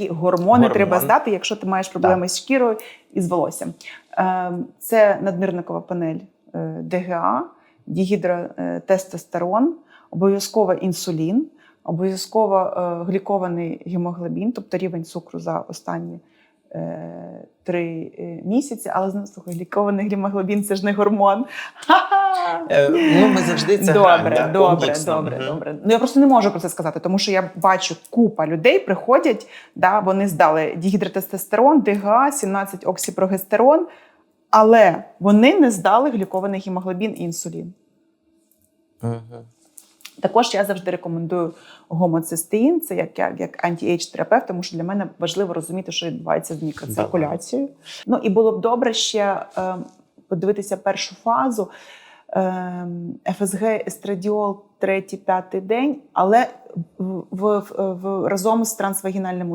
які гормони, Гормон. треба здати, якщо ти маєш проблеми з шкірою і з волоссям. Е, Це наднирникова панель е, ДГА, дігідротестостерон, обов'язково інсулін, обов'язково е, глікований гемоглобін, тобто рівень цукру за останні е, три місяці. Але знову слухай, глікований гемоглобін це ж не гормон. Ха-ха! Е, ну, ми завжди це добре, граємо, да, добре, комплексно. добре, Мгм. добре. Ну я просто не можу про це сказати, тому що я бачу купа людей приходять, да, вони здали дігідротестостерон, ДГА, 17 оксіпрогестерон, але вони не здали глікований гемоглобін і інсулін. Мгм. Також я завжди рекомендую гомоцистеїн, це як, як, як анті-ейдж терапевт, тому що для мене важливо розуміти, що відбувається з мікроциркуляцією. Ну і було б добре ще е, подивитися першу фазу. Е, ФСГ естрадіол третій, п'ятий день, але в, в, в разом з трансвагінальним